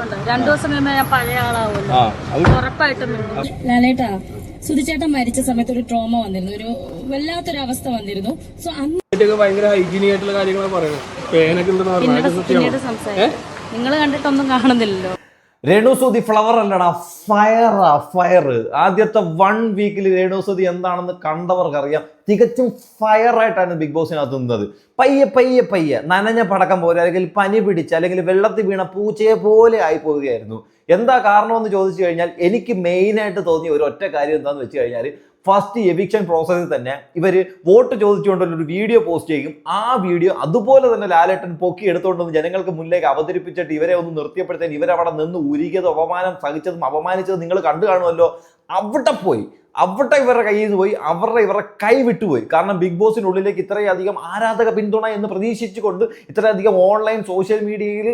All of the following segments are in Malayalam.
മിണ്ടുന്നുണ്ട് രണ്ടു ദിവസം കഴിയുമ്പോ ഞാൻ പഴയ ആളാവുമല്ലോ. ആ അത് ഉറപ്പായിട്ടും ലാലേട്ടാ സുധിച്ചേട്ടൻ മരിച്ച സമയത്ത് ഒരു ട്രോമ വന്നിരുന്നു. ഒരു വല്ലാത്തൊരു അവസ്ഥ വന്നിരുന്നു. സോ അന്ന് ഭയങ്കര ഹൈജീനിക് ആയിട്ടുള്ള കാര്യങ്ങളാണ് പറയുന്നത്. പേനൊക്കെ? പിന്നീട് സംസാരിക്കും. നിങ്ങൾ കണ്ടിട്ടൊന്നും കാണുന്നില്ലല്ലോ. രേണുസുതി ഫ്ലവർ അല്ലടാ ഫയറാ ഫയർ ആദ്യത്തെ വൺ വീക്കിൽ രേണുസുതി എന്താണെന്ന് കണ്ടവർക്ക് അറിയാം തികച്ചും ഫയറായിട്ടാണ് ബിഗ് ബോസിനകത്ത് നിന്നത്. പയ്യെ പയ്യെ പയ്യെ നനഞ്ഞ പടക്കം പോലെ അല്ലെങ്കിൽ പനി പിടിച്ച് അല്ലെങ്കിൽ വെള്ളത്തിൽ വീണ പൂച്ചയെ പോലെ ആയി പോവുകയായിരുന്നു എന്താ കാരണമെന്ന് ചോദിച്ചു കഴിഞ്ഞാൽ എനിക്ക് മെയിനായിട്ട് തോന്നിയ ഒരു ഒറ്റ കാര്യം എന്താണെന്ന് വെച്ച് കഴിഞ്ഞാൽ ഫസ്റ്റ് എവിക്ഷൻ പ്രോസസ്സിൽ തന്നെ ഇവർ വോട്ട് ചോദിച്ചുകൊണ്ടുള്ള ഒരു വീഡിയോ പോസ്റ്റ് ചെയ്യും. ആ വീഡിയോ അതുപോലെ തന്നെ ലാലേട്ടൻ പൊക്കി എടുത്തുകൊണ്ടുവന്ന് ജനങ്ങൾക്ക് മുന്നിലേക്ക് അവതരിപ്പിച്ചിട്ട് ഇവരെ ഒന്ന് നിർത്തിയപ്പോഴത്തേന് ഇവരവിടെ നിന്ന് ഉരുകിയതും അപമാനം സഹിച്ചതും അപമാനിച്ചതും നിങ്ങൾ കണ്ടു കാണുമല്ലോ. അവിടെ പോയി. അവിടെ ഇവരുടെ കയ്യിൽ നിന്ന് പോയി. അവരുടെ ഇവരുടെ കൈ വിട്ടുപോയി. കാരണം ബിഗ് ബോസിനുള്ളിലേക്ക് ഇത്രയധികം ആരാധക പിന്തുണ എന്ന് പ്രതീക്ഷിച്ചുകൊണ്ട് ഇത്രയധികം ഓൺലൈൻ സോഷ്യൽ മീഡിയയിൽ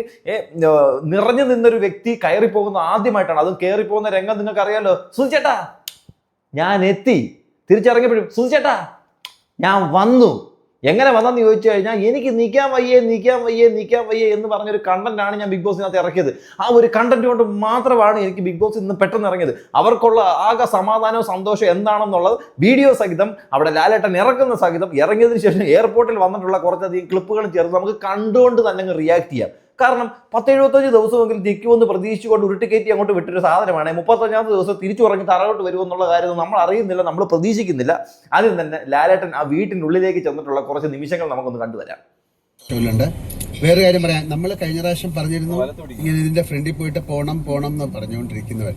നിറഞ്ഞു നിന്നൊരു വ്യക്തി കയറിപ്പോകുന്ന ആദ്യമായിട്ടാണ്. അതും കയറിപ്പോകുന്ന രംഗം നിങ്ങൾക്ക് അറിയാലോ സുചേട്ടാ ഞാൻ എത്തി തിരിച്ചിറങ്ങിയപ്പോഴും സുചേട്ടാ ഞാൻ വന്നു. എങ്ങനെ വന്നെന്ന് ചോദിച്ചു കഴിഞ്ഞാൽ എനിക്ക് നിൽക്കാൻ വയ്യേ നിൽക്കാൻ വയ്യേ നിൽക്കാൻ വയ്യേ എന്ന് പറഞ്ഞൊരു കണ്ടന്റാണ് ഞാൻ ബിഗ് ബോസിനകത്ത് ഇറക്കിയത്. ആ ഒരു കണ്ടന്റ് കൊണ്ട് മാത്രമാണ് എനിക്ക് ബിഗ് ബോസ് ഇന്ന് പെട്ടെന്ന് ഇറങ്ങിയത്. അവർക്കുള്ള ആകെ സമാധാനവും സന്തോഷവും എന്താണെന്നുള്ളത് വീഡിയോ സഹിതം അവിടെ ലാലേട്ടൻ ഇറക്കുന്ന സഹിതം ഇറങ്ങിയതിന് ശേഷം എയർപോർട്ടിൽ വന്നിട്ടുള്ള കുറച്ചധികം ക്ലിപ്പുകളും ചേർത്ത് നമുക്ക് കണ്ടുകൊണ്ട് തന്നെ റിയാക്ട് ചെയ്യാം. കാരണം പത്ത് എഴുപത്തഞ്ച് ദിവസമെങ്കിലും ദിക്കുമെന്ന് പ്രതീക്ഷിച്ചുകൊണ്ട് ഉരുട്ടിക്കയറ്റി അങ്ങോട്ട് വിട്ടൊരു സാധനമാണ്. മുപ്പത്തഞ്ചാമത്തെ ദിവസം തിരിച്ചു ഉറങ്ങി തറകോട്ട് വരുമെന്നുള്ള കാര്യം നമ്മൾ അറിയുന്നില്ല നമ്മൾ പ്രതീക്ഷിക്കുന്നില്ല. ആദ്യം തന്നെ ലാലേട്ടൻ ആ വീട്ടിനുള്ളിലേക്ക് ചെന്നിട്ടുള്ള കുറച്ച് നിമിഷങ്ങൾ നമുക്കൊന്ന് കണ്ടുവരാം വേറെ കാര്യം പറയാം. നമ്മൾ കഴിഞ്ഞ പ്രാവശ്യം പറഞ്ഞിരുന്നു ഇങ്ങനെ ഇതിന്റെ ഫ്രണ്ടിൽ പോയിട്ട് പോണം പോണം എന്ന് പറഞ്ഞുകൊണ്ടിരിക്കുന്നവൻ.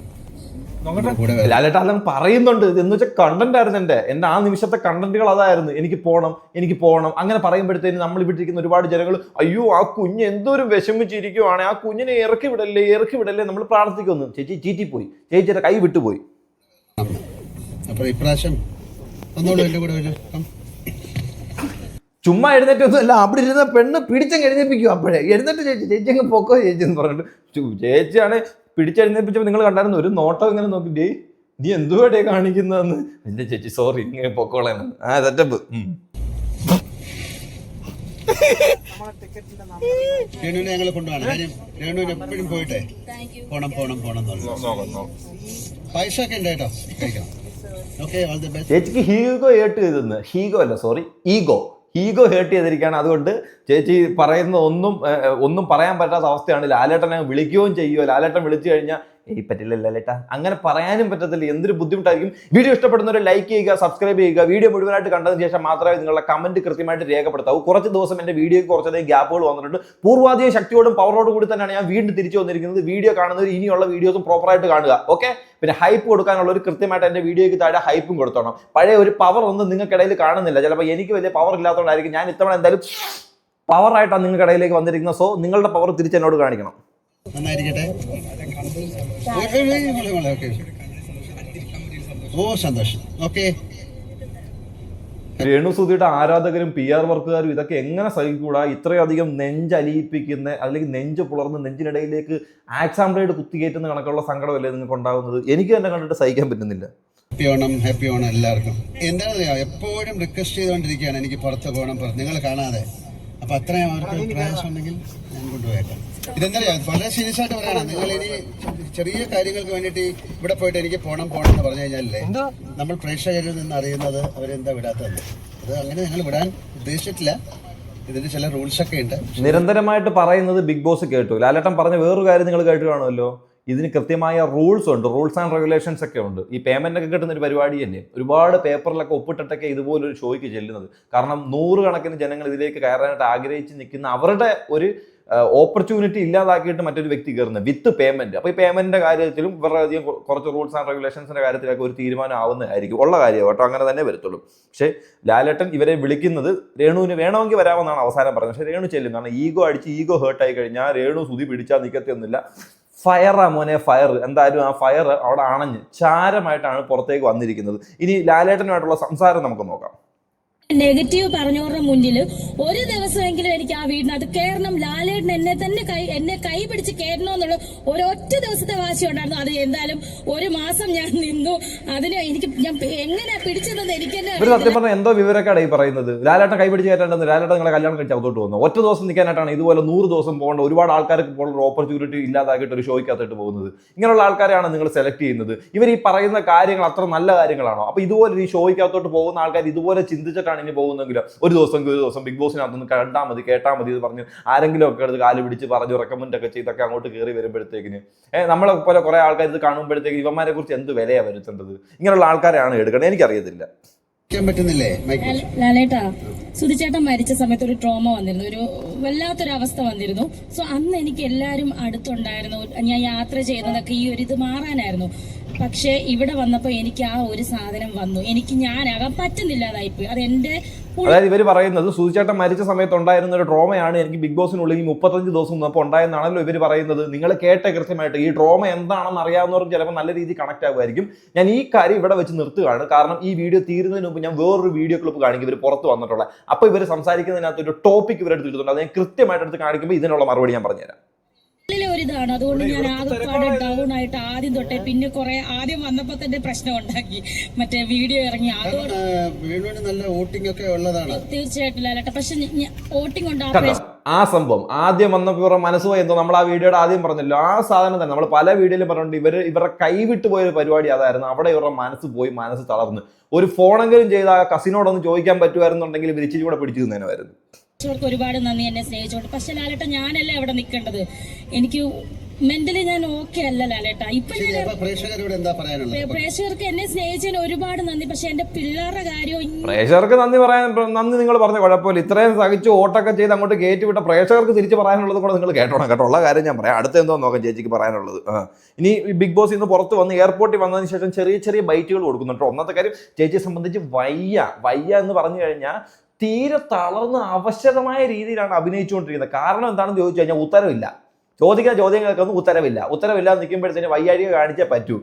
അതെല്ലാം പറയുന്നുണ്ട്. എന്ന് വെച്ചാൽ കണ്ടന്റ് ആയിരുന്നു എന്റെ എന്റെ ആ നിമിഷത്തെ കണ്ടന്റുകൾ അതായിരുന്നു. എനിക്ക് പോകണം എനിക്ക് പോകണം അങ്ങനെ പറയുമ്പോഴത്തേന് നമ്മൾ ഇവിടിരിക്കുന്ന ഒരുപാട് ജനങ്ങൾ അയ്യോ ആ കുഞ്ഞ് എന്തോരം വിഷമിച്ചിരിക്കുവാണ്. ആ കുഞ്ഞിനെ ഇറക്കി വിടല്ലേ ഇറക്കി വിടല്ലേ നമ്മൾ പ്രാർത്ഥിക്കുന്നു. ചേച്ചി ചീറ്റി പോയി. ചേച്ചിയുടെ കൈ വിട്ടുപോയി അപ്പൊ ഇപ്രാവശ്യം ഒന്നുകൂടെ എന്റെ കൂടെ വരൂ. ചുമ്മാ എഴുന്നേറ്റൊന്നുമല്ല അവിടെ ഇരുന്ന പെണ്ണ് പിടിച്ചങ്ങ് എഴുന്നേപ്പിക്കും അപ്പോഴേ. എഴുന്നേറ്റ് ചേച്ചി ചേച്ചി അങ്ങ് പൊക്കോ ചേച്ചി എന്ന് പറഞ്ഞിട്ട്. ചേച്ചിയാണ് പിടിച്ചെഴുന്നേപ്പിച്ചപ്പോൾ നിങ്ങൾ കണ്ടായിരുന്നു ഒരു നോട്ടം ഇങ്ങനെ നോക്കി ഡേ നീ എന്തുവാടേ കാണിക്കുന്നതെന്ന്? എന്റെ ചേച്ചി സോറി ഇങ്ങനെ പൊക്കോളാണ് ആ സെറ്റപ്പ് രേണുവിനെ ഞങ്ങൾ കൊണ്ടുപോകണം. കാര്യം രേണുവിന് എപ്പോഴും പോയിട്ടെ. പോണം പോണം പോണം എന്ന് പറഞ്ഞു. പൈസ ഒക്കെ ഉണ്ട് കേട്ടോ. കഴിക്കണം. ഓക്കെ ഓൾ ദി ബെസ്റ്റ് ചേച്ചിക്ക് ഹീഗോ ഏട്ട് ചെയ്തെന്ന് ഹീഗോ അല്ല സോറി ഈഗോ. ഈഗോ ഹേർട്ട് ചെയ്തിരിക്കുകയാണ്. അതുകൊണ്ട് ചേച്ചി പറയുന്ന ഒന്നും ഒന്നും പറയാൻ പറ്റാത്ത അവസ്ഥയാണ് ലാലേട്ടനെ വിളിക്കുകയും ചെയ്യുമോ ലാലേട്ടൻ വിളിച്ചു കഴിഞ്ഞാൽ ഏയ് പറ്റില്ലല്ല ലാലേട്ട അങ്ങനെ പറയാനും പറ്റത്തില്ല. എന്തൊരു ബുദ്ധിമുട്ടായിരിക്കും. വീഡിയോ ഇഷ്ടപ്പെടുന്നവർ ലൈക്ക് ചെയ്യുക സബ്സ്ക്രൈബ് ചെയ്യുക. വീഡിയോ മുഴുവനായിട്ട് കണ്ടതിന് ശേഷം മാത്രമേ നിങ്ങളുടെ കമന്റ് കൃത്യമായിട്ട് രേഖപ്പെടുത്താവൂ. കുറച്ച് ദിവസം എന്റെ വീഡിയോയ്ക്ക് കുറച്ചധികം ഗ്യാപ്പുകൾ വന്നിട്ടുണ്ട്. പൂർവാധിക ശക്തിയോടും പവറോടും കൂടി തന്നെയാണ് ഞാൻ വീണ്ടും തിരിച്ചു വന്നിരിക്കുന്നത്. വീഡിയോ കാണുന്നവർ ഇനിയുള്ള വീഡിയോസും പ്രോപ്പറായിട്ട് കാണുക. ഓക്കെ പിന്നെ ഹൈപ്പ് കൊടുക്കാനുള്ള ഒരു കൃത്യമായിട്ട് എന്റെ വീഡിയോയ്ക്ക് താഴെ ഹൈപ്പും കൊടുത്തോണം. പഴയ ഒരു പവർ ഒന്നും നിങ്ങൾക്കിടയിൽ കാണുന്നില്ല. ചിലപ്പോൾ എനിക്ക് വലിയ പവർ ഇല്ലാത്തതുകൊണ്ടായിരിക്കും ഞാൻ ഇത്തവണ എന്തായാലും പവറായിട്ടാണ് നിങ്ങൾക്കിടയിലേക്ക് വന്നിരിക്കുന്നത്. സോ നിങ്ങളുടെ പവർ തിരിച്ച് എന്നോട് കാണിക്കണം. നന്നായിരിക്കട്ടെ. ഓ സന്തോഷം. ഓക്കെ. രേണുസുതിയുടെ ആരാധകരും പി ആർ വർക്കുകാരും ഇതൊക്കെ എങ്ങനെ സഹിക്കൂടാ? ഇത്രയധികം നെഞ്ചലിയിപ്പിക്കുന്ന അല്ലെങ്കിൽ നെഞ്ച് പുളർന്ന് നെഞ്ചിനിടയിലേക്ക് ആക്സാം ബ്ലേഡ് കുത്തികയറ്റുന്ന കണക്കുള്ള സങ്കടമല്ലേ നിങ്ങൾക്ക് ഉണ്ടാകുന്നത്? എനിക്ക് തന്നെ കണ്ടിട്ട് സഹിക്കാൻ പറ്റുന്നില്ല. ഹാപ്പി ഓണം ഹാപ്പി ഓണം എല്ലാവർക്കും. എന്താണെന്നറിയാം എപ്പോഴും റിക്വസ്റ്റ് ചെയ്തുകൊണ്ടിരിക്കുകയാണ്. എനിക്ക് പുറത്ത് പോകണം നിങ്ങൾ കാണാതെ. അപ്പൊ അത്രയും അവർക്ക് പ്രയാസം ഉണ്ടെങ്കിൽ ഞാൻ കൊണ്ടുപോയേക്കാം. ഇതെന്തറിയാം വളരെ സീരിയസ് ആയിട്ട് പറയണം. നിങ്ങൾ ഇനി ചെറിയ കാര്യങ്ങൾക്ക് വേണ്ടിയിട്ട് ഇവിടെ പോയിട്ട് എനിക്ക് പോണം പോണം എന്ന് പറഞ്ഞു കഴിഞ്ഞാലേ നമ്മൾ പ്രേക്ഷകരിൽ നിന്ന് അറിയുന്നത് അവരെന്താ വിടാത്തത് അത് അങ്ങനെ ഞങ്ങൾ വിടാൻ ഉദ്ദേശിച്ചിട്ടില്ല. ഇതിന് ചില റൂൾസ് ഒക്കെ ഉണ്ട്. നിരന്തരമായിട്ട് പറയുന്നത് ബിഗ് ബോസ് കേട്ടു. ലാലേട്ടൻ പറഞ്ഞ വേറൊരു കാര്യം നിങ്ങൾ കേട്ടുകയാണല്ലോ കാണുമല്ലോ ഇതിന് കൃത്യമായ റൂൾസ് ഉണ്ട്. റൂൾസ് ആൻഡ് റെഗുലേഷൻസ് ഒക്കെ ഉണ്ട്. ഈ പേയ്മെന്റ് ഒക്കെ കിട്ടുന്ന ഒരു പരിപാടി തന്നെ. ഒരുപാട് പേപ്പറിലൊക്കെ ഒപ്പിട്ടിട്ടൊക്കെ ഇതുപോലൊരു ഷോയ്ക്ക് ചെല്ലുന്നത്. കാരണം നൂറുകണക്കിന് ജനങ്ങൾ ഇതിലേക്ക് കയറാനായിട്ട് ആഗ്രഹിച്ച് നിൽക്കുന്ന അവരുടെ ഒരു ഓപ്പർച്യൂണിറ്റി ഇല്ലാതാക്കിയിട്ട് മറ്റൊരു വ്യക്തി കയറുന്നത് വിത്ത് പേയ്മെന്റ് അപ്പോൾ ഈ പേയ്മെന്റിന്റെ കാര്യത്തിലും അധികം കുറച്ച് റൂൾസ് ആൻഡ് റെഗുലേഷൻസിന്റെ കാര്യത്തിലൊക്കെ ഒരു തീരുമാനം ആവുന്നതായിരിക്കും. ഉള്ള കാര്യം കേട്ടോ. അങ്ങനെ തന്നെ വരത്തുള്ളൂ. പക്ഷേ ലാലേട്ടൻ ഇവരെ വിളിക്കുന്നത് രേണുവിന് വേണമെങ്കിൽ വരാമെന്നാണ് അവസാനം പറഞ്ഞത്. പക്ഷേ രേണു ചെല്ലും. കാരണം ഈഗോ അടിച്ച് ഈഗോ ഹേർട്ടായി കഴിഞ്ഞാൽ രേണു സുതി പിടിച്ചാൽ നിൽക്കത്തൊന്നുമില്ല ഫയറാ മോനെ ഫയർ എന്തായാലും ആ ഫയർ അവിടെ അണഞ്ഞ് ചാരമായിട്ടാണ് പുറത്തേക്ക് വന്നിരിക്കുന്നത്. ഇനി ലാലേട്ടനുമായിട്ടുള്ള സംസാരം നമുക്ക് നോക്കാം. നെഗറ്റീവ് പറഞ്ഞവരുടെ മുന്നിൽ ഒരു ദിവസമെങ്കിലും എനിക്ക് ആ വീടിനകത്ത് കയറണം ലാലേട്ടൻ എന്നെ തന്നെ കൈ എന്നെ കൈ പിടിച്ച് കയറണം എന്നുള്ള ഒരൊറ്റ ദിവസത്തെ വാശി ഉണ്ടായിരുന്നു. അത് എന്തായാലും ഒരു മാസം ഞാൻ നിന്നു. അതിന് എനിക്ക് ഞാൻ എങ്ങനെ പിടിച്ചതെന്ന് എനിക്ക് തന്നെ സത്യം പറഞ്ഞാൽ എന്തോ വിവരക്കാണ് ഈ പറയുന്നത്. ലാലേട്ടൻ കൈ കൈപിടിച്ച് കയറ്റാണ്ടെന്ന് ലാലേട്ടൻ നിങ്ങളെ കല്യാണം കഴിച്ച് അകത്തോട്ട് പോകുന്നത് ഒറ്റ ദിവസം നിൽക്കാനായിട്ടാണ് ഇതുപോലെ നൂറ് ദിവസം പോകേണ്ട ഒരുപാട് ആൾക്കാർക്ക് ഇപ്പോൾ ഒരു ഓപ്പർച്യൂണിറ്റി ഇല്ലാതാക്കിയിട്ട് ഒരു ഷോയ്ക്കകത്തോട്ട് പോകുന്നത്. ഇങ്ങനെയുള്ള ആൾക്കാരെയാണ് നിങ്ങൾ സെലക്ട് ചെയ്യുന്നത്. ഇവർ ഈ പറയുന്ന കാര്യങ്ങൾ അത്ര നല്ല കാര്യങ്ങളാണോ? അപ്പൊ ഇതുപോലെ ഈ ഷോയ്ക്കകത്തോട്ട് പോകുന്ന ആൾക്കാർ ഇതുപോലെ ചിന്തിച്ചിട്ടാണ് ഇനി പോകുന്നെങ്കിൽ ഒരു ദിവസം ഒരു ദിവസം ബിഗ് ബോസിനകത്തൊന്ന് കണ്ടാൽ മതി കേട്ടാൽ മതി എന്ന് പറഞ്ഞ് ആരെങ്കിലും ഒക്കെ അടുത്ത് കാൽ പിടിച്ച് പറഞ്ഞു റെക്കമെൻഡ് ഒക്കെ ചെയ്തൊക്കെ അങ്ങോട്ട് കയറി വരുമ്പോഴത്തേക്കിന് ഏഹ് നമ്മളെ പോലെ കുറെ ആൾക്കാർ ഇത് കാണുമ്പോഴത്തേക്ക് ഇവന്മാരെ കുറിച്ച് എന്ത് വിലയാണ് വരുത്തേണ്ടത്? ഇങ്ങനെയുള്ള ആൾക്കാരാണ് എടുക്കേണ്ടത് എനിക്കറിയത്തില്ല പറ്റുന്നില്ലേ? മൈക്കിൾ ലാലേട്ടാ സുധിച്ചേട്ടൻ മരിച്ച സമയത്ത് ഒരു ട്രോമ വന്നിരുന്നു ഒരു വല്ലാത്തൊരു അവസ്ഥ വന്നിരുന്നു. സോ അന്ന് എനിക്ക് എല്ലാവരും അടുത്തുണ്ടായിരുന്നു ഞാൻ യാത്ര ചെയ്യുന്നതൊക്കെ ഈ ഒരു ഇത് മാറാനായിരുന്നു. പക്ഷേ ഇവിടെ വന്നപ്പോൾ എനിക്ക് ആ ഒരു സാധനം വന്നു. എനിക്ക് ഞാനാകാൻ പറ്റുന്നില്ലാതായിപ്പോയി അത് എന്റെ അതായത് ഇവർ പറയുന്നത് സൂചിച്ചേട്ടൻ മരിച്ച സമയത്ത് ഉണ്ടായിരുന്ന ഒരു ട്രോമയാണ് എനിക്ക് ബിഗ് ബോസിനുള്ളിൽ മുപ്പത്തഞ്ച് ദിവസം മുമ്പ് ഉണ്ടായെന്നാണല്ലോ ഇവർ പറയുന്നത്. നിങ്ങൾ കേട്ട കൃത്യമായിട്ട് ഈ ട്രോമ എന്താണെന്ന് അറിയാവുന്നവർക്ക് ചിലപ്പോൾ നല്ല രീതിയിൽ കണക്ട് ആകുമായിരിക്കും ഞാൻ ഈ കാര്യം ഇവിടെ വെച്ച് നിർത്തുകയാണ്. കാരണം ഈ വീഡിയോ തീരുന്നതിന് മുമ്പ് ഞാൻ വേറൊരു വീഡിയോ ക്ലിപ്പ് കാണിക്കും. ഇവർ പുറത്ത് വന്നിട്ടുള്ള. അപ്പോൾ ഇവർ സംസാരിക്കുന്നതിനകത്ത് ഒരു ടോപ്പിക് ഇവരെടുത്ത് എടുത്തിട്ടുണ്ട് അത് ഞാൻ കൃത്യമായിട്ട് എടുത്ത് കാണിക്കുമ്പോൾ ഇതിനുള്ള മറുപടി ഞാൻ പറഞ്ഞുതരാം. ഉള്ളിലെ ഒരു ഇതാണ്. അതുകൊണ്ട് ഞാൻ ആകെപ്പാട് ഡൗൺ ആയിട്ട് ആദ്യം തൊട്ടേ പിന്നെ കുറെ ആദ്യം വന്നപ്പോ തന്നെ പ്രശ്നം ഉണ്ടാക്കി. മറ്റേ വീഡിയോ ഇറങ്ങി. അതോട് നല്ല വോട്ടിംഗ് ഒക്കെ ഉള്ളതാണ്. തീർച്ചയായിട്ടും ലാലേട്ട. പക്ഷെ വോട്ടിംഗ് ഉണ്ടാകും ആ ആ സംഭവം ആദ്യം വന്നപ്പോൾ ഇവരുടെ മനസ്സ് എന്തോ നമ്മൾ ആ വീഡിയോയുടെ ആദ്യം പറഞ്ഞല്ലോ. ആ സാധനം തന്നെ നമ്മൾ പല വീഡിയോയിലും പറഞ്ഞിട്ടുണ്ട്. ഇവർ ഇവരുടെ കൈവിട്ട് പോയ ഒരു പരിപാടി അതായിരുന്നു. അവിടെ ഇവരുടെ മനസ്സ് പോയി മനസ്സ് തളർന്ന്. ഒരു ഫോണെങ്കിലും ചെയ്ത ആ കസിനോടൊന്ന് ചോദിക്കാൻ പറ്റുമായിരുന്നുണ്ടെങ്കിൽ ഇവർ ഇച്ചിരി കൂടെ പിടിച്ചു തന്നേനായിരുന്നു പ്രേക്ഷകർക്ക് ഒരുപാട് നന്ദി എന്നെ സ്നേഹിച്ചോണ്ട്. പക്ഷെ ലാലേട്ട ഞാനല്ല അവിടെ നിൽക്കേണ്ടത് എനിക്ക് മെന്റലി ഞാൻ ഓക്കെ അല്ല ലാലേട്ട. ഇപ്പൊ പ്രേക്ഷകർക്ക് എന്നെ സ്നേഹിച്ചതിന് ഒരുപാട് നന്ദി. പക്ഷെ എന്റെ പിള്ളേരുടെ കാര്യം പ്രേക്ഷകർക്ക് നന്ദി പറയാൻ നന്ദി നിങ്ങൾ പറഞ്ഞ കുഴപ്പമില്ല. ഇത്രയും സഹിച്ച് ഓട്ടൊക്കെ ചെയ്ത് അങ്ങോട്ട് കയറ്റി വിട്ട പ്രേക്ഷകർക്ക് തിരിച്ചു പറയാനുള്ളത് കൂടെ നിങ്ങൾ കേട്ടോണം കേട്ടോ. ഉള്ള കാര്യം ഞാൻ പറയാം. അടുത്ത എന്തോ നോക്കാം ചേച്ചിക്ക് പറയാനുള്ളത്. ഇനി ബിഗ് ബോസ് ഇന്ന് പുറത്ത് വന്ന് എയർപോർട്ടിൽ വന്നതിന് ശേഷം ചെറിയ ചെറിയ ബൈറ്റുകൾ കൊടുക്കുന്നുണ്ട് ഒന്നാമത്തെ കാര്യം ചേച്ചിയെ സംബന്ധിച്ച് വയ്യ. വയ്യ എന്ന് പറഞ്ഞു കഴിഞ്ഞാൽ തീരെ തളർന്ന് അവശതമായ രീതിയിലാണ് അഭിനയിച്ചുകൊണ്ടിരിക്കുന്നത്. കാരണം എന്താണെന്ന് ചോദിച്ചു കഴിഞ്ഞാൽ ഉത്തരവില്ല. ചോദിക്കുന്ന ചോദ്യങ്ങൾക്കൊന്നും ഉത്തരവില്ല. ഉത്തരവില്ലാതെ നിൽക്കുമ്പോഴത്തേന് വയ്യാഴിക കാണിച്ചേ പറ്റൂ.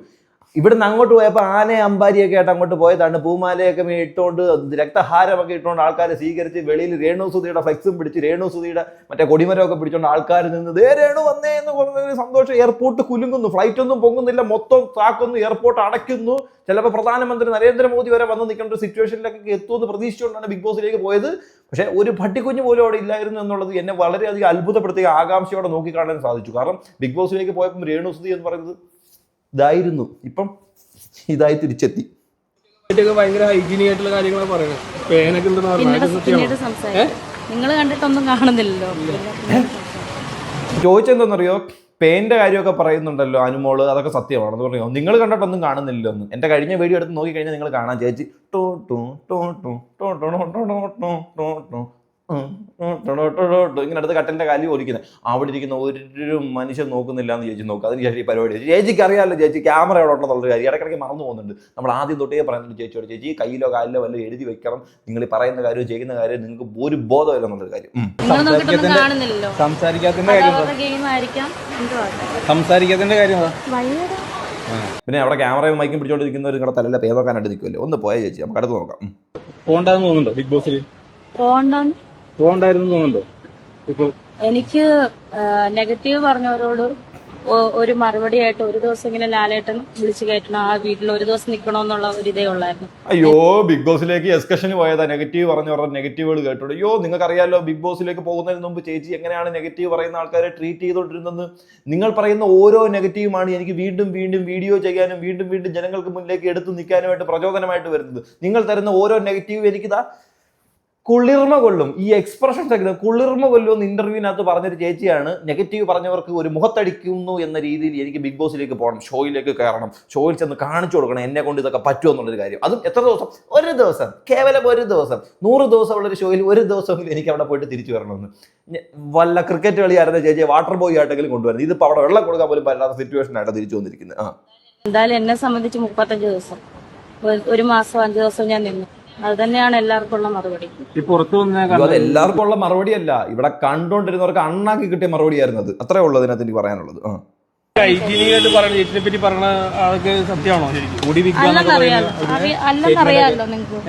ഇവിടുന്ന് അങ്ങോട്ട് പോയപ്പോൾ ആന അമ്പാരിയൊക്കെ ആയിട്ട് അങ്ങോട്ട് പോയതാണ്. പൂമാലയൊക്കെ ഇട്ടുകൊണ്ട് രക്തഹാരമൊക്കെ ഇട്ടുകൊണ്ട് ആൾക്കാരെ സ്വീകരിച്ച് വെളിയിൽ രേണുസുതിയുടെ ഫ്ലെക്സും പിടിച്ച് രേണുസുതിയുടെ മറ്റേ കൊടിമരമൊക്കെ പിടിച്ചുകൊണ്ട് ആൾക്കാർ നിന്ന് ദേ രേണു വന്നേ എന്ന് പറഞ്ഞ സന്തോഷം. എയർപോർട്ട് കുലുങ്ങുന്നു ഫ്ലൈറ്റ് ഒന്നും പൊങ്ങുന്നില്ല മൊത്തം താക്കുന്നു എയർപോർട്ട് അടയ്ക്കുന്നു. ചിലപ്പോൾ പ്രധാനമന്ത്രി നരേന്ദ്രമോദി വരെ വന്ന് നിൽക്കേണ്ട ഒരു സിറ്റുവേഷനിലൊക്കെ എത്തുമെന്ന് പ്രതീക്ഷിച്ചുകൊണ്ടാണ് ബിഗ് ബോസിലേക്ക് പോയത്. പക്ഷേ ഒരു പട്ടിക്കുഞ്ഞ് പോലും അവിടെ ഇല്ലായിരുന്നു എന്നുള്ളത് എന്നെ വളരെയധികം അത്ഭുതപ്പെടുത്തിയ ആകാംക്ഷയോടെ നോക്കിക്കാണാൻ സാധിച്ചു. കാരണം ബിഗ് ബോസിലേക്ക് പോയപ്പോൾ രേണുസുതി എന്ന് പറയുന്നത് ഇതായിരുന്നു ഇപ്പം ഇതായി തിരിച്ചെത്തി ഭയങ്കര ഹൈജീനിക് ആയിട്ടുള്ള കാര്യങ്ങളാണ് പറയുന്നത് പേനൊക്കെ സത്യമാണോ നിങ്ങൾ കണ്ടിട്ടൊന്നും കാണുന്നില്ലല്ലോ ചോദിച്ചെന്തെന്നറിയോ പെയിന്റെ കാര്യമൊക്കെ പറയുന്നുണ്ടല്ലോ അനുമോൾ അതൊക്കെ സത്യമാണെന്ന് പറഞ്ഞു നിങ്ങൾ കണ്ടിട്ടൊന്നും കാണുന്നില്ല എന്ന് എന്റെ കഴിഞ്ഞ വീഡിയോ എടുത്ത് നോക്കി കഴിഞ്ഞാൽ നിങ്ങൾ കാണാൻ ചേച്ചി ടോ ടോ ടോ ടോ ടോ ടോ ടോ ടോ ടോ ടു ഇങ്ങനെ അടുത്ത് കട്ടലിന്റെ കാലി ഓടിക്കുന്നത് അവിടെ ഇരിക്കുന്ന ഒരു മനുഷ്യൻ നോക്കുന്നില്ല എന്ന് ചേച്ചി നോക്കുക അതിന് ശേഷം ഈ പരിപാടി. ചേച്ചിക്ക് അറിയാമല്ലോ ചേച്ചി ക്യാമറ എവിടെ ഉണ്ടെന്നുള്ള കാര്യം. ഇടയ്ക്കിടയ്ക്ക് മറന്നു പോകുന്നുണ്ട്. നമ്മൾ ആദ്യം തൊട്ടേ പറയുന്നുണ്ട് ചേച്ചിയോട് ചേച്ചി കയ്യിലോ കാലിലോ വല്ലതും എഴുതി വെക്കണം. നിങ്ങൾ ഈ പറയുന്ന കാര്യം ചെയ്യുന്ന കാര്യം നിങ്ങൾക്ക് ഒരു ബോധമില്ല എന്നുള്ളൊരു കാര്യം സംസാരിക്കാത്തതിന്റെ കാര്യം സംസാരിക്കാത്തതിന്റെ കാര്യം? പിന്നെ അവിടെ ക്യാമറയും മൈക്കും ഒരു നിങ്ങളുടെ തലയിലെ പേതോക്കാനായിട്ട് നിൽക്കുമല്ലോ ഒന്ന് പോയ ചേച്ചി നമുക്ക് അടുത്ത് നോക്കാം. പോകണ്ടെന്ന് തോന്നുന്നുണ്ടോ? ബിഗ് ബോസിൽ പോകണ്ടെന്ന് പോണ്ടായിരുന്നു തോന്നുന്നുണ്ടോ? ഇപ്പൊ എനിക്ക് നെഗറ്റീവ് പറഞ്ഞവരോട് ഒരു മറുപടി ആയിട്ട് ഒരു ദിവസം ഇങ്ങനെ ലാലേട്ടൻ വിളിച്ചു കയറ്റണം ആ വീട്ടിൽ ഒരു ദിവസം നിൽക്കണമെന്നുള്ള ഒരു ഇതേ ഉള്ളായിരുന്നു. അയ്യോ ബിഗ് ബോസിലേക്ക് എസ്കഷൻ പോയതാ. നെഗറ്റീവ് പറഞ്ഞു പറഞ്ഞ നെഗറ്റീവുകൾ കേട്ടോളൂ അയ്യോ നിങ്ങൾക്ക് അറിയാലോ ബിഗ് ബോസിലേക്ക് പോകുന്നതിന് മുമ്പ് ചേച്ചി എങ്ങനെയാണ് നെഗറ്റീവ് പറയുന്ന ആൾക്കാരെ ട്രീറ്റ് ചെയ്തുകൊണ്ടിരുന്നത് നിങ്ങൾ പറയുന്ന ഓരോ നെഗറ്റീവുമാണ് എനിക്ക് വീണ്ടും വീണ്ടും വീഡിയോ ചെയ്യാനും വീണ്ടും വീണ്ടും ജനങ്ങൾക്ക് മുന്നിലേക്ക് എടുത്തു നിൽക്കാനുമായിട്ട് പ്രചോദനമായിട്ട് വരുന്നത്. നിങ്ങൾ തരുന്ന ഓരോ നെഗറ്റീവ് എനിക്കിതാ കുളിർമ കൊള്ളും. ഈ എക്സ്പ്രഷൻസ് ഒക്കെ കുളിർമ കൊല്ലും എന്ന് ഇന്റർവ്യൂവിനകത്ത് പറഞ്ഞൊരു ചേച്ചിയാണ്. നെഗറ്റീവ് പറഞ്ഞവർക്ക് ഒരു മുഖത്തടിക്കുന്നു എന്ന രീതിയിൽ എനിക്ക് ബിഗ് ബോസിലേക്ക് പോകണം ഷോയിലേക്ക് കയറണം ഷോയിൽ ചെന്ന് കാണിച്ചു കൊടുക്കണം എന്നെ കൊണ്ട് ഇതൊക്കെ പറ്റുമോ എന്നുള്ളൊരു കാര്യം. അതും എത്ര ദിവസം? ഒരു ദിവസം. കേവലം ഒരു ദിവസം. നൂറ് ദിവസമുള്ള ഒരു ഷോയിൽ ഒരു ദിവസമെങ്കിലും എനിക്ക് അവിടെ പോയിട്ട് തിരിച്ചു വരണമെന്ന്. വല്ല ക്രിക്കറ്റ് കളിയായിരുന്ന ചേച്ചിയെ വാട്ടർ ബോയ് ആയിട്ടെങ്കിലും കൊണ്ടുവരുന്നത് ഇതിപ്പോൾ അവിടെ വെള്ളം കൊടുക്കാൻ പോലും പറ്റാത്ത സിറ്റുവേഷൻ ആയിട്ട് തിരിച്ചു വന്നിരിക്കുന്നത് ആ. എന്തായാലും എന്നെ സംബന്ധിച്ച് മുപ്പത്തഞ്ച് ദിവസം. ഒരു മാസം അഞ്ച് ദിവസം ഞാൻ നിന്നു. അത് തന്നെയാണ് എല്ലാവർക്കും ഉള്ള മറുപടി. ഈ പുറത്തു വന്ന അയ്യോ, അത് എല്ലാവർക്കും ഉള്ള മറുപടിയല്ല. ഇവിടെ കണ്ടോണ്ടിരുന്നവർക്ക് അണ്ണാക്കി കിട്ടിയ മറുപടിയായിരുന്നു അത് അത്രേ ഉള്ളൂ അതിനകത്ത് എനിക്ക് പറയാനുള്ളത്. ആ. ഹൈജീനിക് ആയിട്ട് പറയണ ചേച്ചിനെ പറ്റി പറയണ ആൾക്ക് സത്യമാണോ? ശരിക്കും കൂടി അല്ലെന്നറിയാലോ അറി- അല്ലെന്നറിയാലോ നിങ്ങൾക്ക്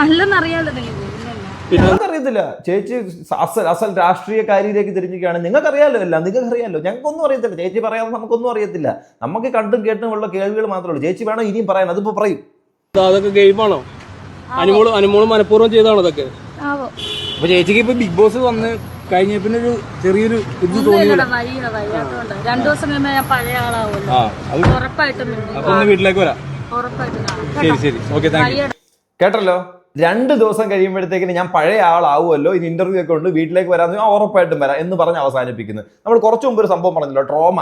അല്ലെന്നറിയാലോ നിങ്ങൾക്ക് അറിയത്തില്ല ചേച്ചി അസൽ അസൽ രാഷ്ട്രീയക്കാരിയിലേക്ക് തിരിഞ്ഞിരിക്കുകയാണ്. നിങ്ങൾക്ക് അറിയാലോ എല്ലാം. നിങ്ങൾക്ക് അറിയാലോ ഞങ്ങൾക്കൊന്നും അറിയത്തില്ല. ചേച്ചി പറയാതെ നമുക്കൊന്നും അറിയത്തില്ല. നമുക്ക് കണ്ടും കേട്ടും ഉള്ള കേൾവികൾ മാത്രമേ ഉള്ളൂ. ചേച്ചി വേണം ഇനിയും പറയാൻ. അതിപ്പോ പറയും. അതൊക്കെ ഗെയിമാണോ? അനുമോൾ അനുമോൾ മനഃപൂർവം ചെയ്താണ് അതൊക്കെ ആവോ. അപ്പൊ ചേച്ചിക്ക് ഇപ്പൊ ബിഗ് ബോസ് വന്ന് കഴിഞ്ഞ പിന്നെ ഒരു ചെറിയൊരു ഇത് തോന്നി വയ്യാത്തോണ്ട്. രണ്ടു ദിവസം കഴിയുമ്പോ ഞാൻ പഴയ ആളാവുമല്ലോ. ആ അത് ഉറപ്പായിട്ടും അപ്പൊ ഒന്ന് വീട്ടിലേക്ക് വരാം. ഉറപ്പായിട്ടും. കാണാം ശരി ശരി. Okay thank you. കേട്ടല്ലോ? രണ്ട് ദിവസം കഴിയുമ്പോഴത്തേക്കിന് ഞാൻ പഴയ ആളാവുമല്ലോ. ഇനി ഇന്റർവ്യൂ ഒക്കെ ഉണ്ട്. വീട്ടിലേക്ക് വരാമെന്ന് ഞാൻ ഉറപ്പായിട്ടും വരാം എന്ന് പറഞ്ഞ് അവസാനിപ്പിക്കുന്നത് നമ്മൾ കുറച്ചു മുമ്പ് ഒരു സംഭവം പറഞ്ഞല്ലോ ട്രോമ.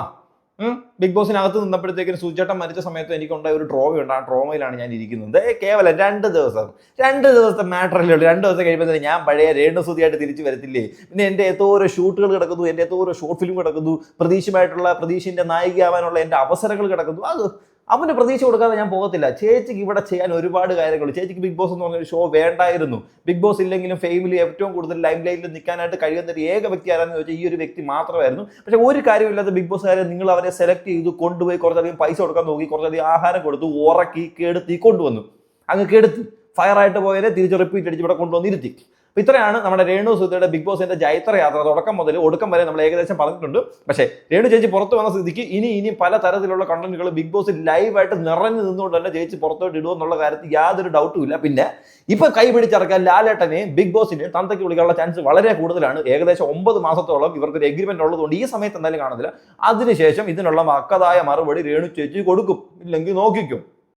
ബിഗ് ബോസിനകത്ത് നിന്നപ്പോഴത്തേക്കും സുചേട്ടൻ മരിച്ച സമയത്ത് എനിക്കുണ്ടായ ഒരു ട്രോമ ഉണ്ട്. ആ ട്രോമയിലാണ് ഞാൻ ഇരിക്കുന്നത്. കേവലം രണ്ട് ദിവസം. രണ്ട് ദിവസത്തെ മാറ്ററല്ലേ രണ്ട് ദിവസം കഴിയുമ്പോൾ ഞാൻ പഴയ രേണുസുതിയായിട്ട് തിരിച്ചു വരത്തില്ലേ? പിന്നെ എന്റെ എത്തോ ഓരോ ഷൂട്ടുകൾ കിടക്കുന്നു എന്റെ എത്തോ ഓരോ ഷോർട്ട് ഫിലിം കിടക്കുന്നു. പ്രതീക്ഷയുമായിട്ടുള്ള പ്രതീക്ഷിന്റെ നായികയാവാനുള്ള എന്റെ അവസരങ്ങൾ കിടക്കുന്നു. അത് അവന് പ്രതീക്ഷ കൊടുക്കാതെ ഞാൻ പോകത്തില്ല. ചേച്ചിക്ക് ഇവിടെ ചെയ്യാൻ ഒരുപാട് കാര്യങ്ങൾ ചേച്ചിക്ക് ബിഗ് ബോസ് എന്ന് പറഞ്ഞൊരു ഷോ വേണ്ടായിരുന്നു. ബിഗ് ബോസ് ഇല്ലെങ്കിലും ഫെയിമിൽ ഏറ്റവും കൂടുതൽ ലൈം ലൈനിൽ നിൽക്കാനായിട്ട് കഴിയുന്ന ഒരു ഏക വ്യക്തി ആരാന്ന് ചോദിച്ചാൽ ഈ ഒരു വ്യക്തി മാത്രമായിരുന്നു. പക്ഷേ ഒരു കാര്യമില്ലാത്ത ബിഗ് ബോസുകാരെ നിങ്ങൾ അവരെ സെലക്ട് ചെയ്തു കൊണ്ടുപോയി കുറച്ചധികം പൈസ കൊടുക്കാൻ നോക്കി കുറച്ചധികം ആഹാരം കൊടുത്തു ഉറക്കി കെടുത്തി കൊണ്ടുവന്നു. അങ്ങ് കെടുത്തി. ഫയറായിട്ട് പോയതിനെ തിരിച്ച് റിപ്പീറ്റ് അടിച്ച് ഇവിടെ കൊണ്ടുവന്ന് ഇരുത്തി അപ്പൊ ഇത്രയാണ് നമ്മുടെ രേണു സുധയുടെ ബിഗ് ബോസിന്റെ ജൈത്ര യാത്ര തുടക്കം മുതൽ ഒടുക്കം വരെ നമ്മൾ ഏകദേശം പറഞ്ഞിട്ടുണ്ട്. പക്ഷേ രേണു ചേച്ചി പുറത്തു വന്ന സ്ഥിതിക്ക് ഇനി ഇനി പല തരത്തിലുള്ള കണ്ടന്റുകൾ ബിഗ് ബോസ് ലൈവായിട്ട് നിറഞ്ഞു നിന്നുകൊണ്ട് തന്നെ ചേച്ചി പുറത്തോട്ട് ഇടുമെന്നുള്ള കാര്യത്തിൽ യാതൊരു ഡൗട്ടും ഇല്ല. പിന്നെ ഇപ്പൊ കൈ പിടിച്ചിറക്കാൻ ലാലേട്ടനെ ബിഗ് ബോസിനെയും തന്തയ്ക്ക് വിളിക്കാനുള്ള ചാൻസ് വളരെ കൂടുതലാണ്. ഏകദേശം ഒമ്പത് മാസത്തോളം ഇവർക്ക് ഒരു എഗ്രിമെന്റ് ഉള്ളതുകൊണ്ട് ഈ സമയത്ത് എന്തായാലും കാണുന്നില്ല. അതിനുശേഷം ഇതിനുള്ള മക്കതായ മറുപടി രേണു ചേച്ചി കൊടുക്കും. ഇല്ലെങ്കിൽ നോക്കിക്കും.